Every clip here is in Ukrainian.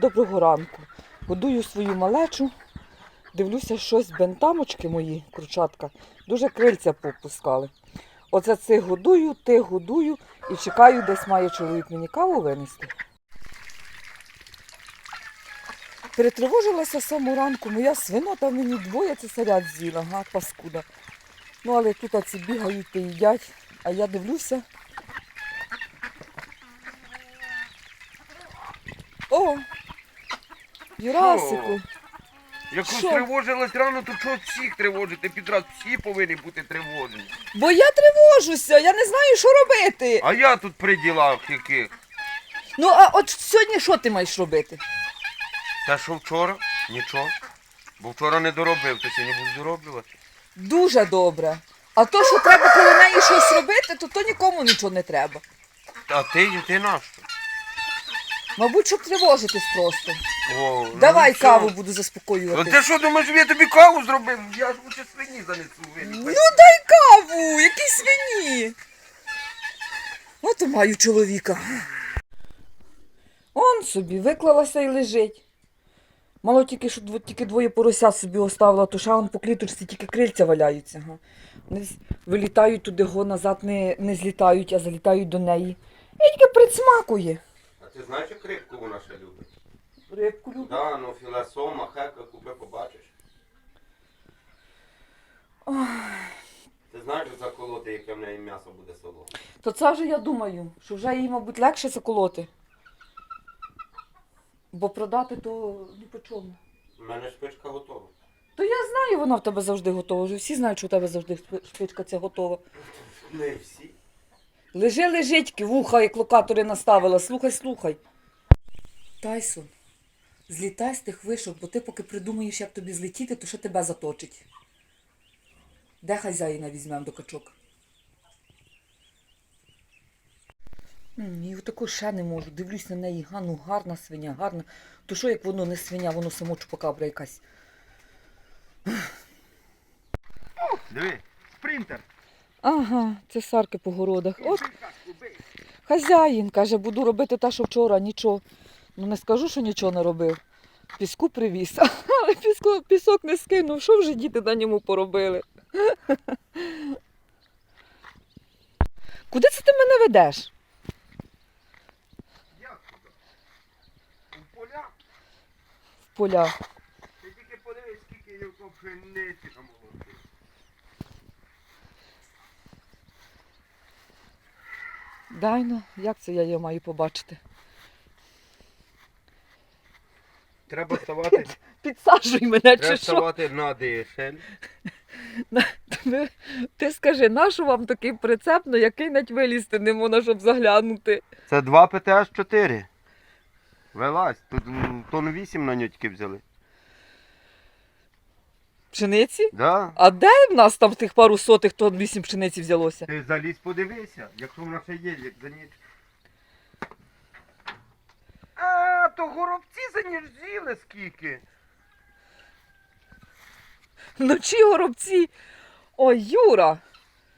Доброго ранку. Годую свою малечу. Дивлюся, щось бентамочки мої, кручатка, дуже крильця попускали. Оце цих годую, тих годую і чекаю, десь має чоловік мені каву винести. Перетривожилася самого ранку, моя свинота мені двоє цесарят з'їла, га, паскуда. Ну, але тут оці бігають та їдять, а я дивлюся. О! Юрасику! Якщо Що? тривожилась рано, то чого всіх тривожити підряд? Всі повинні бути тривожені. Бо я тривожуся, я не знаю, що робити. А я тут при ділах яких. Ну, а от сьогодні що ти маєш робити? Те, що вчора? Нічого. Бо вчора не доробив, то сьогодні буду дороблювати. Дуже добре. А то, що треба коло неї щось робити, то то нікому нічого не треба. А ти, ти нащо? Мабуть, щоб тривожитись просто. О, ну Давай все. каву буду Ну заспокоювати. ти що думаєш, я тобі каву зробив? Я ж лучше свині занесу. Ну дай каву, які свині. От і маю чоловіка. Он собі виклалася і лежить. Мало тільки, що дво- тільки двоє поросят собі оставила, то ще он по кліточці тільки крильця валяються. Га. Вони з- вилітають туди, го назад не, не злітають, а залітають до неї. І тільки присмакує. Ти знаєш, як рибку вона ще любить? Рибку любить. Да, ну філе сома, хека, купи, побачиш. Ти знаєш заколоти, яке в неї м'ясо буде солоне? То це вже я думаю, що вже їй, мабуть, легше заколоти. Бо продати то ні по чому. У мене шпичка готова. То я знаю, вона в тебе завжди готова. Вже всі знають, що у тебе завжди шпичка ця готова. Не всі. Лежи, лежитьки, вуха, як локатори наставила. Слухай, слухай. Тайсон, злітай з тих вишок, бо ти поки придумаєш, як тобі злетіти, то ще тебе заточить. Де хазяїна візьмемо до качок? М, І ще не можу. Дивлюсь на неї, га, ну гарна свиня, гарна. То що як воно не свиня, воно само чупакабра якась. Диви, спринтер. Ага, це сарки по городах. От хазяїн каже, буду робити те, що вчора, нічого. Ну не скажу, що нічого не робив. Піску привіз, але піску, пісок не скинув. Що вже діти на ньому поробили? Куди це ти мене ведеш? Як туди? У поля? В поля. Ти тільки подивись, скільки я в пшениці намолотив. Дай ну, як це я її маю побачити? Треба ставати, Підсаджуй мене треба чи що? ставати на дишель. Ви- Ти скажи, нащо вам такий прицеп, на який навіть вилізти не можна, щоб заглянути? Це 2 ПТС-4. Вилазь, тут м, тонн 8 на ньотьки взяли. Пшениці? Да? А де в нас там тих пару сотих тонн вісім пшениці взялося? Ти залізь подивися, якщо вона ще є, як за ніч. А, то горобці за ніч з'їли скільки. Вночі горобці. Ой, Юра,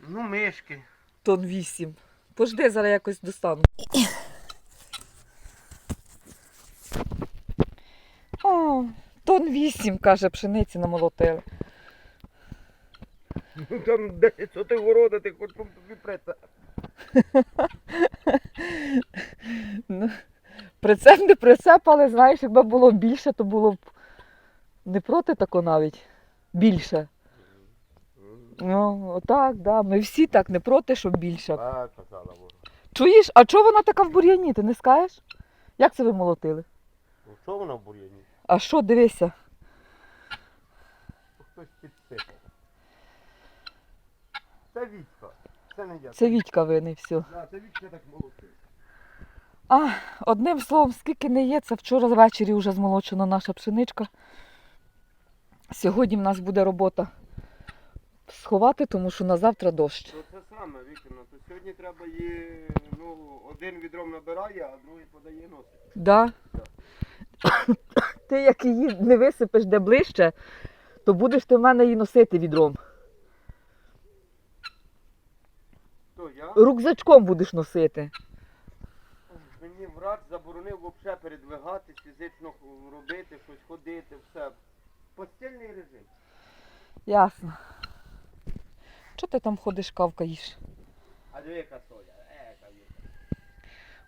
Ну, мишки. тон вісім. Пожди, зараз якось достану. О, тон вісім, каже, пшениці намолотили. Ну там 10 сотих города, ти хоч тобі прета. Ну, Прицеп не прицеп, але знаєш, якби було більше, то було б не проти тако навіть. Більше. Ну, отак, да. Ми всі так не проти, щоб більше. Так, казала вона. Чуєш, а чого вона така в бур'яні, ти не скажеш? Як це ви молотили? Ну що вона в бур'яні? А що, дивися. Хтось підсипав. Це Вітька. Це не я. Це Вітька винний, все. Да, це Вітька так молотив. А, одним словом, скільки не є, це вчора ввечері вже змолочена наша пшеничка. Сьогодні в нас буде робота сховати, тому що на завтра дощ. Ну це саме, Вікторно, то сьогодні треба її, ну, один відром набирає, а другий подає носить. Да? Ти як її не висипеш де ближче, то будеш ти в мене її носити відром. То я? Рюкзачком будеш носити. Мені врач заборонив взагалі передвигати. старатись фізично робити, щось ходити, все. Постільний режим. Ясно. Чого ти там ходиш, кавкаєш? А диви, яка соля. Е.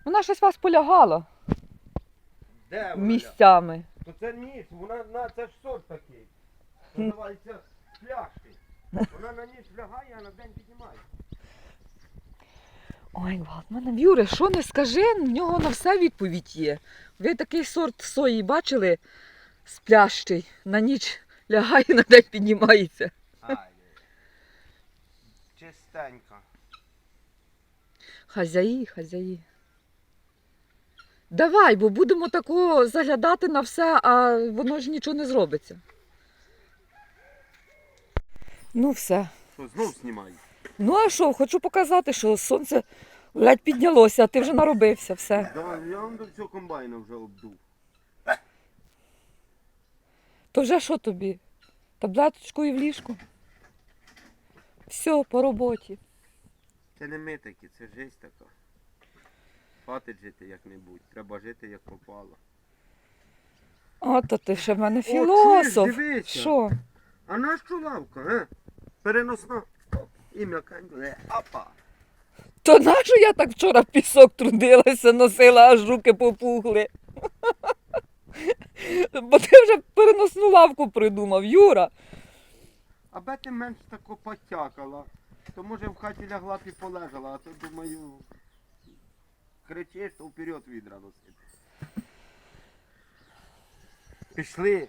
Вона щось вас полягала Де вона? місцями. То це ніч, вона на це ж сорт такий. Називається пляшки. Вона на ніч лягає, а на день піднімає. Ой, Влад, мене в що не скажи, в нього на все відповідь є. Ви такий сорт сої бачили сплящий, на ніч лягає, на день піднімається. Ай. Чистенько. Хазяї, хазяї. Давай, бо будемо тако заглядати на все, а воно ж нічого не зробиться. Ну все. Що, знов знімаю? Ну а що, хочу показати, що сонце ледь піднялося, а ти вже наробився, все. Да, я вам до цього комбайна вже обдув. То вже що тобі? Таблеточку і в ліжку? Все, по роботі. Це не ми такі, це жесть така. Хватить жити як-небудь, треба жити як попало. От то ти ще в мене чуєш, дивися. Що? А на що лавка, е? Переносна. Оп, І м'якенько. Е, Апа. То нащо я так вчора в пісок трудилася, носила, аж руки попухли. Бо ти вже переносну лавку придумав, Юра. Аби ти менш тако потякала, то може в хаті лягла б і полежала, а то думаю, кричиш, то вперед відра носити. Пішли.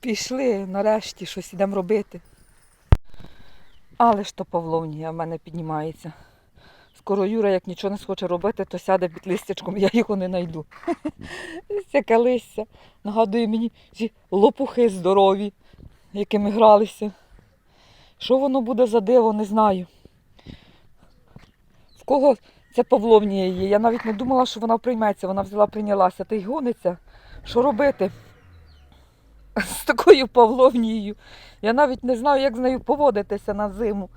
Пішли, нарешті щось ідемо робити. Але ж то Павловнія в мене піднімається. Скоро Юра, як нічого не схоче робити, то сяде під листячком, я його не знайду. Яке листя. Нагадує мені ці лопухи здорові, якими гралися. Що воно буде за диво, не знаю. В кого ця Павловнія є? Я навіть не думала, що вона прийметься. Вона взяла, прийнялася. Та й гониться. Що робити? з такою Павловнією. Я навіть не знаю, як з нею поводитися на зиму.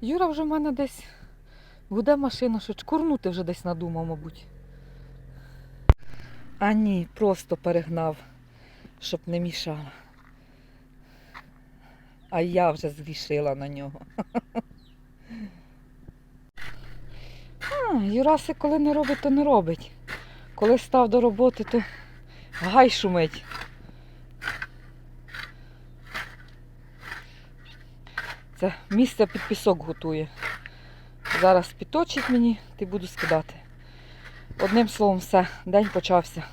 Юра вже в мене десь гуде машина, що чкурнути вже десь надумав, мабуть. А ні, просто перегнав, щоб не мішала. А я вже згрішила на нього. А, Юрасик, коли не робить, то не робить. Коли став до роботи, то гай шумить. Це місце під пісок готує. Зараз підточить мені, ти буду скидати. Одним словом, все, день почався.